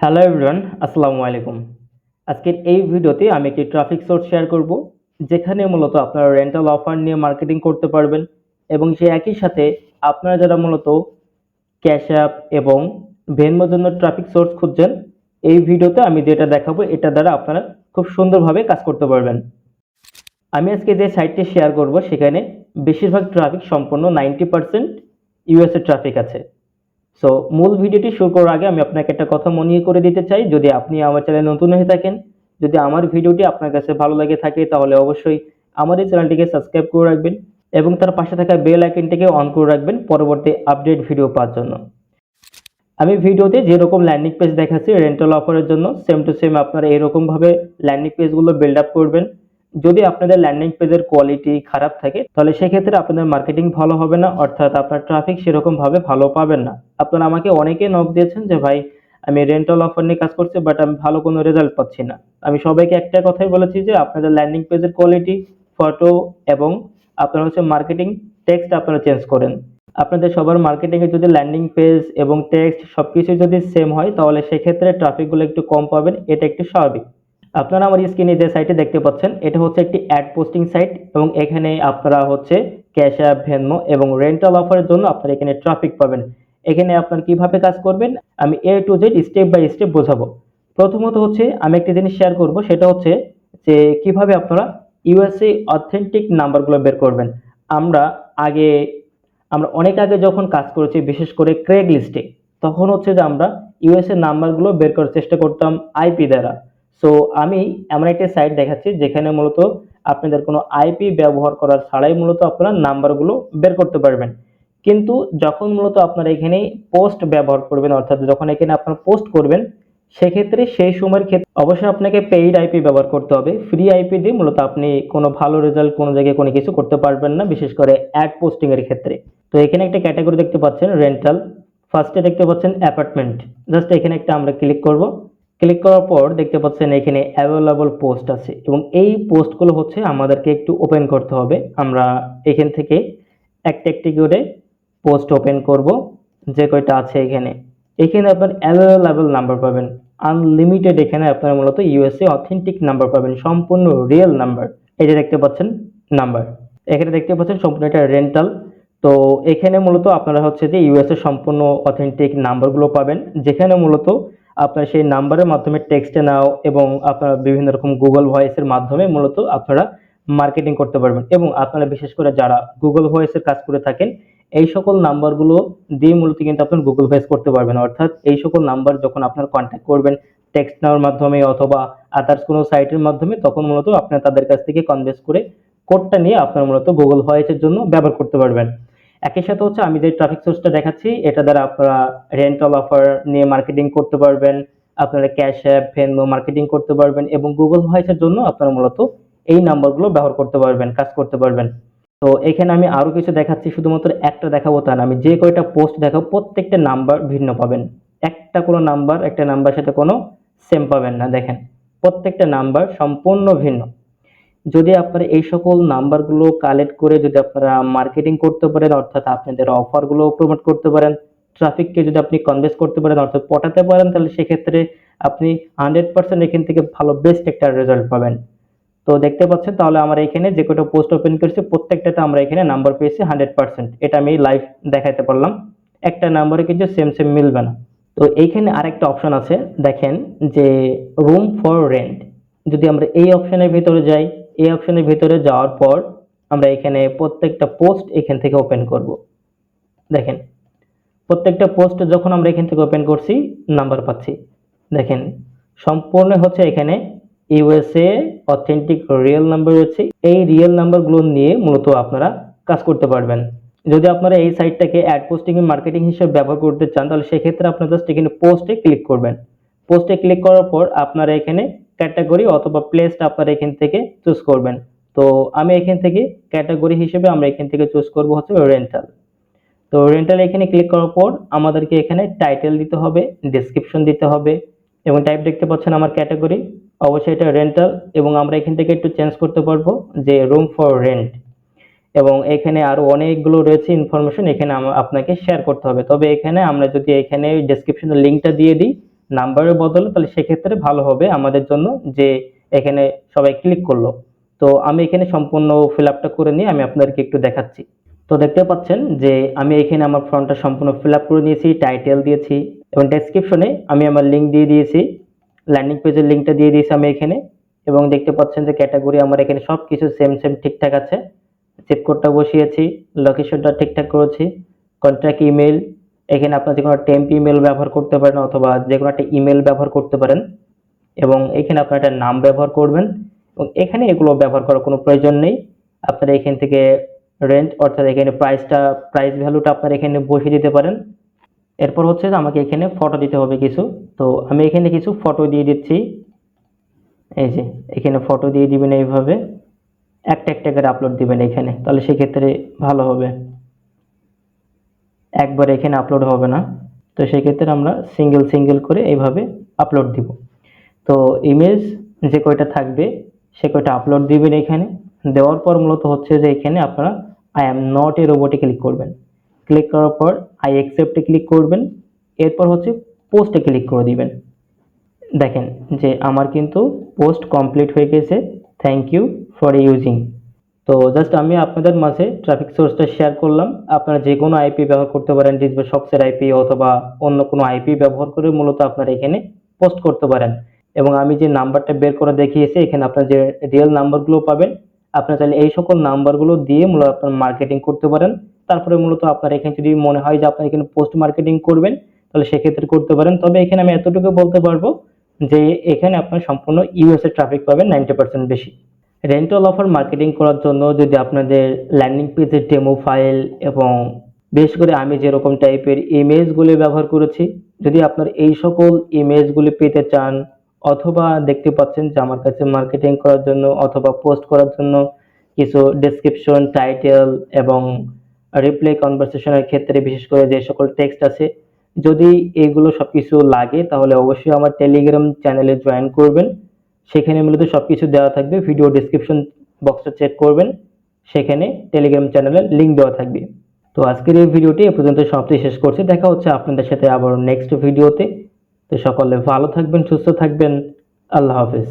Hello everyone আসসালামু আলাইকুম। আজকের এই ভিডিওতে আমি একটি ট্রাফিক সোর্স শেয়ার করব, যেখানে মূলত আপনারা রেন্টাল অফার নিয়ে মার্কেটিং করতে পারবেন এবং সে একই সাথে আপনারা যারা মূলত ক্যাশ অ্যাপ এবং ভেনমোর জন্য ট্রাফিক সোর্স খুঁজছেন, এই ভিডিওতে আমি যেটা দেখাবো, এটা দ্বারা আপনারা খুব সুন্দরভাবে কাজ করতে পারবেন। আমি আজকে যে সাইটটি শেয়ার করব, সেখানে বেশিরভাগ ট্রাফিক সম্পূর্ণ নাইনটি পার্সেন্ট ইউএসএ ট্রাফিক আছে। সো মূল ভিডিওটি শুরু করার আগে আমি আপনাকে একটা কথা মনে করে দিতে চাই। যদি আপনি আমার চ্যানেল নতুন হয়ে থাকেন, যদি আমার ভিডিওটি আপনার কাছে ভালো লাগে থাকে, তাহলে অবশ্যই আমার এই চ্যানেলটিকে সাবস্ক্রাইব করে রাখবেন এবং তার পাশে থাকা বেল আইকনটিকে অন করে রাখবেন পরবর্তী আপডেট ভিডিও পাওয়ার জন্য। আমি ভিডিওতে যেরকম ল্যান্ডিং পেজ দেখাচ্ছি রেন্টাল অফারের জন্য সেম টু সেম আপনারা এরকমভাবে ল্যান্ডিং পেজগুলো বিল্ড আপ করবেন। যদি আপনাদের ল্যান্ডিং পেজের কোয়ালিটি খারাপ থাকে, তাহলে সেক্ষেত্রে আপনাদের মার্কেটিং ভালো হবে না, অর্থাৎ আপনার ট্রাফিক সেরকমভাবে ভালো পাবেন না। আপনারা আমাকে অনেকে নক দিয়েছেন যে, ভাই, আমি রেন্টাল অফার নিয়ে কাজ করছি বাট আমি ভালো কোনো রেজাল্ট পাচ্ছি না। আমি সবাইকে একটা কথাই বলেছি যে, আপনাদের ল্যান্ডিং পেজের কোয়ালিটি ফটো এবং আপনারা হচ্ছে মার্কেটিং টেক্সট আপনারা চেঞ্জ করেন। আপনাদের সবার মার্কেটিংয়ে যদি ল্যান্ডিং পেজ এবং টেক্সট সব কিছু যদি সেম হয়, তাহলে সেক্ষেত্রে ট্রাফিকগুলো একটু কম পাবেন, এটা একটু স্বাভাবিক। আপনারা আমার স্ক্রিনে যে সাইটে দেখতে পাচ্ছেন, এটা হচ্ছে একটি অ্যাড পোস্টিং সাইট এবং এখানে আপনারা হচ্ছে ক্যাশ অ্যাপ ভেনমো এবং রেন্টাল অফারের জন্য আপনারা এখানে ট্রাফিক পাবেন। এখানে আপনার কীভাবে কাজ করবেন, আমি A to Z step by step বোঝাবো। প্রথমত হচ্ছে আমি একটা জিনিস শেয়ার করব, সেটা হচ্ছে যে কীভাবে আপনারা ইউএসএ অথেন্টিক নাম্বারগুলো বের করবেন। আমরা আগে, আমরা অনেক আগে যখন কাজ করেছি, বিশেষ করে ক্রেগ লিস্টে তখন হচ্ছে যে আমরা ইউএসএ নাম্বারগুলো বের করার চেষ্টা করতাম আইপি দ্বারা। সো আমি এমন একটা সাইট দেখাচ্ছি যেখানে মূলত আপনাদের কোনো আইপি ব্যবহার করার ছাড়াই মূলত আপনারা নাম্বারগুলো বের করতে পারবেন। কিন্তু যখন মূলত আপনারা এখানে পোস্ট ব্যবহার করবেন, অর্থাৎ যখন এখানে আপনারা পোস্ট করবেন, সেক্ষেত্রে সেই সময়ের ক্ষেত্রে অবশ্যই আপনাকে পেইড আইপি ব্যবহার করতে হবে। ফ্রি আইপি দিয়ে মূলত আপনি কোনো ভালো রেজাল্ট কোনো জায়গায় কোনো কিছু করতে পারবেন না, বিশেষ করে অ্যাড পোস্টিং এর ক্ষেত্রে। তো এখানে একটা ক্যাটাগরি দেখতে পাচ্ছেন রেন্টাল ফার্স্টে দেখতে পাচ্ছেন অ্যাপার্টমেন্ট জাস্ট এখানে একটা আমরা ক্লিক করব। ক্লিক করার পর দেখতে পাচ্ছেন এখানে অ্যাভেলেবল পোস্ট আছে এবং এই পোস্টগুলো হচ্ছে আমাদেরকে একটু ওপেন করতে হবে। আমরা এখান থেকে একটা একটি করে পোস্ট ওপেন করব, যে কয়টা আছে এখানে। এখানে আপনার অ্যাভেলেবল নাম্বার পাবেন। আনলিমিটেড এখানে আপনারা মূলত ইউএসএ অথেন্টিক নাম্বার পাবেন, সম্পূর্ণ রিয়েল নাম্বার যে দেখতে পাচ্ছেন নাম্বার এখানে দেখতে পাচ্ছেন সম্পূর্ণ এটা রেন্টাল তো এখানে মূলত আপনারা হচ্ছে যে ইউএসএ সম্পূর্ণ অথেন্টিক নাম্বারগুলো পাবেন, যেখানে মূলত আপনার সেই নাম্বারের মাধ্যমে টেক্সটে নাও এবং আপনারা বিভিন্ন রকম গুগল ভয়েসের মাধ্যমে মূলত আপনারা মার্কেটিং করতে পারবেন। এবং আপনারা বিশেষ করে যারা গুগল ভয়েসের কাজ করে থাকেন, এই সকল নাম্বারগুলো দিয়ে মূলত কিন্তু আপনার গুগল ভয়েস করতে পারবেন। অর্থাৎ এই সকল নাম্বার যখন আপনার কন্ট্যাক্ট করবেন টেক্সট নেওয়ার মাধ্যমে অথবা আদার্স কোনো সাইটের মাধ্যমে, তখন মূলত আপনার তাদের কাছ থেকে কনভেন্স করে কোডটা নিয়ে আপনার মূলত গুগল ভয়েসের জন্য ব্যবহার করতে পারবেন। একই সাথে হচ্ছে আমি যে ট্রাফিক সোর্সটা দেখাচ্ছি, এটা দ্বারা আপনারা রেন্টাল অফার নিয়ে মার্কেটিং করতে পারবেন, আপনারা ক্যাশ অ্যাপ ভেনমো মার্কেটিং করতে পারবেন এবং গুগল ভয়েসের জন্য আপনারা মূলত এই নাম্বারগুলো ব্যবহার করতে পারবেন, কাজ করতে পারবেন। তো এখানে আমি আরও কিছু দেখাচ্ছি, শুধুমাত্র একটা দেখাবো তা না, আমি যে কয়টা পোস্ট দেখাবো প্রত্যেকটা নাম্বার ভিন্ন পাবেন। একটা কোনো নাম্বার একটা নাম্বার সাথে কোনো সেম পাবেন না, দেখেন। প্রত্যেকটা নাম্বার সম্পূর্ণ ভিন্ন। যদি আপনারা এই সকল নাম্বারগুলো কালেক্ট করে যদি আপনারা মার্কেটিং করতে পারেন, অর্থাৎ আপনাদের অফারগুলো প্রমোট করতে পারেন ট্রাফিককে যদি আপনি কনভেন্স করতে পারেন, অর্থাৎ পটাতে পারেন, তাহলে সেক্ষেত্রে আপনি হান্ড্রেড পার্সেন্ট এখান থেকে ভালো বেস্ট একটা রেজাল্ট পাবেন। তো দেখতে পাচ্ছেন, তাহলে আমরা এখানে যে কটা পোস্ট ওপেন করেছি, প্রত্যেকটাতে আমরা এখানে নাম্বার পেয়েছি হান্ড্রেড পার্সেন্ট এটা আমি লাইভ দেখাতে পারলাম। একটা নাম্বারে কিন্তু সেম সেম মিলবে না। তো এইখানে আরেকটা অপশন আছে, দেখেন যে রুম ফর রেন্ট যদি আমরা এই অপশনের ভিতরে যাই এই অপশনের ভিতরে যাওয়ার পর আমরা এখানে প্রত্যেকটা পোস্ট এখান থেকে ওপেন করব। দেখেন, প্রত্যেকটা পোস্ট যখন আমরা এখান থেকে ওপেন করছি নাম্বার পাচ্ছি। দেখেন, সম্পূর্ণ হচ্ছে এখানে ইউএসএ অথেন্টিক রিয়েল নাম্বার রয়েছে। এই রিয়েল নাম্বারগুলো নিয়ে মূলত আপনারা কাজ করতে পারবেন। যদি আপনারা এই সাইটটাকে অ্যাড পোস্টিং মার্কেটিং হিসেবে ব্যবহার করতে চান, তাহলে সেক্ষেত্রে আপনারা জাস্ট এখানে পোস্টে ক্লিক করবেন। পোস্টে ক্লিক করার পর আপনারা এখানে ক্যাটাগরি অথবা প্লেসটা আপনারা এখান থেকে চুজ করবেন। তো আমি এখান থেকে ক্যাটাগরি হিসেবে আমরা এখান থেকে চুজ করব হচ্ছে রেন্টাল তো রেন্টাল এখানে ক্লিক করার পর আমাদেরকে এখানে টাইটেল দিতে হবে ডেসক্রিপশন দিতে হবে এবং টাইপ দেখতে পাচ্ছেন আমার ক্যাটাগরি অবশ্যই এটা রেন্টাল এবং আমরা এখান থেকে একটু চেঞ্জ করতে পারব যে রুম ফর রেন্ট এবং এখানে আরও অনেকগুলো রয়েছে ইনফরমেশন এখানে আপনাকে শেয়ার করতে হবে। তবে এখানে আমরা যদি এখানে ডেসক্রিপশনের লিঙ্কটা দিয়ে দিই নাম্বারের বদলে তাহলে সেক্ষেত্রে ভালো হবে আমাদের জন্য যে এখানে সবাই ক্লিক করল। তো আমি এখানে সম্পূর্ণ ফিল আপটা করে নিয়ে আমি আপনাদেরকে একটু দেখাচ্ছি। তো দেখতে পাচ্ছেন যে আমি এখানে আমার ফর্মটা সম্পূর্ণ ফিল আপ করে নিয়েছি টাইটেল দিয়েছি এবং ডেসক্রিপশনে আমি আমার লিঙ্ক দিয়ে দিয়েছি ল্যান্ডিং পেজের লিঙ্কটা দিয়ে দিয়েছি আমি এখানে এবং দেখতে পাচ্ছেন যে ক্যাটাগরি আমার এখানে সব কিছু সেম সেম ঠিকঠাক আছে। চেক কোডটা বসিয়েছি লোকেশনটা ঠিকঠাক করেছি কন্ট্যাক্ট ইমেল এখানে আপনার যে কোনো টেম্প ইমেল ব্যবহার করতে পারেন অথবা যে কোনো একটা ইমেল ব্যবহার করতে পারেন এবং এখানে আপনার একটা নাম ব্যবহার করবেন এবং এখানে এগুলো ব্যবহার করার কোনো প্রয়োজন নেই। আপনারা এখান থেকে রেন্ট অর্থাৎ এখানে প্রাইসটা প্রাইস ভ্যালুটা আপনারা এখানে বসিয়ে দিতে পারেন। এরপর হচ্ছে যে আমাকে এখানে ফটো দিতে হবে কিছু। তো আমি এখানে কিছু ফটো দিয়ে দিচ্ছি। এই যে, এখানে ফটো দিয়ে দিবেন এইভাবে। একটা একটা করে আপলোড দিবেন এখানে। তাহলে সেক্ষেত্রে ভালো হবে। একবার এখানে আপলোড হবে না। তো সেক্ষেত্রে আমরা সিঙ্গেল সিঙ্গেল করে এইভাবে আপলোড দিব। তো ইমেজ যে কয়টা থাকবে, সে কয়টা আপলোড দিবেন এখানে। দেওয়ার পর মূলত হচ্ছে যে এখানে আপনারা আই অ্যাম নট এ রোবটে ক্লিক করবেন। ক্লিক করার পর আই অ্যাকসেপ্টে ক্লিক করবেন। এরপর হচ্ছে পোস্টে ক্লিক করে দিবেন। দেখেন যে আমার কিন্তু পোস্ট কমপ্লিট হয়ে গেছে। থ্যাংক ইউ ফর ইউজিং তো জাস্ট আমি আপনাদের মাঝে ট্রাফিক সোর্সটা শেয়ার করলাম। আপনারা যে কোনো আইপি ব্যবহার করতে পারেন ডিসবে শপসের আইপি অথবা অন্য কোনো আইপি ব্যবহার করে মূলত আপনারা এখানে পোস্ট করতে পারেন। এবং আমি যে নাম্বারটা বের করে দেখিয়েছি, এখানে আপনার যে রিয়েল নাম্বারগুলো পাবেন, আপনার চাইলে এই সকল নাম্বারগুলো দিয়ে মূলত আপনার মার্কেটিং করতে পারেন। তারপরে মূলত আপনার এখানে যদি মনে হয় যে আপনার এখানে পোস্ট মার্কেটিং করবেন, তাহলে সেক্ষেত্রে করতে পারেন। তবে এখানে আমি এতটুকু বলতে পারব যে এখানে আপনার সম্পূর্ণ ইউএসএ ট্রাফিক পাবেন নাইনটি পার্সেন্ট বেশি। রেন্টাল অফার মার্কেটিং করার জন্য যদি আপনাদের ল্যান্ডিং পেজের ডেমো ফাইল এবং বেশ করে আমি যেরকম টাইপের ইমেজগুলি ব্যবহার করেছি, যদি আপনার এই সকল ইমেজগুলি পেতে চান অথবা দেখতে পাচ্ছেন যে আমার কাছে মার্কেটিং করার জন্য অথবা পোস্ট করার জন্য কিছু ডেসক্রিপশন টাইটেল এবং রিপ্লাই কনভারসেশনের ক্ষেত্রে বিশেষ করে যে সকল টেক্সট আছে, যদি এগুলো সবকিছু লাগে তাহলে অবশ্যই আমার টেলিগ্রাম চ্যানেলে জয়েন করবেন। সেখানে মূলত সব কিছু দেওয়া থাকবে। ভিডিও ডিসক্রিপশন বক্সটা চেক করবেন। সেখানে টেলিগ্রাম চ্যানেলের লিঙ্ক দেওয়া থাকবে। তো আজকের এই ভিডিওটি এ পর্যন্ত সমাপ্তি শেষ করছি। দেখা হচ্ছে আপনাদের সাথে আবার নেক্সট ভিডিওতে তো সকলে ভালো থাকবেন, সুস্থ থাকবেন। আল্লাহ হাফেজ।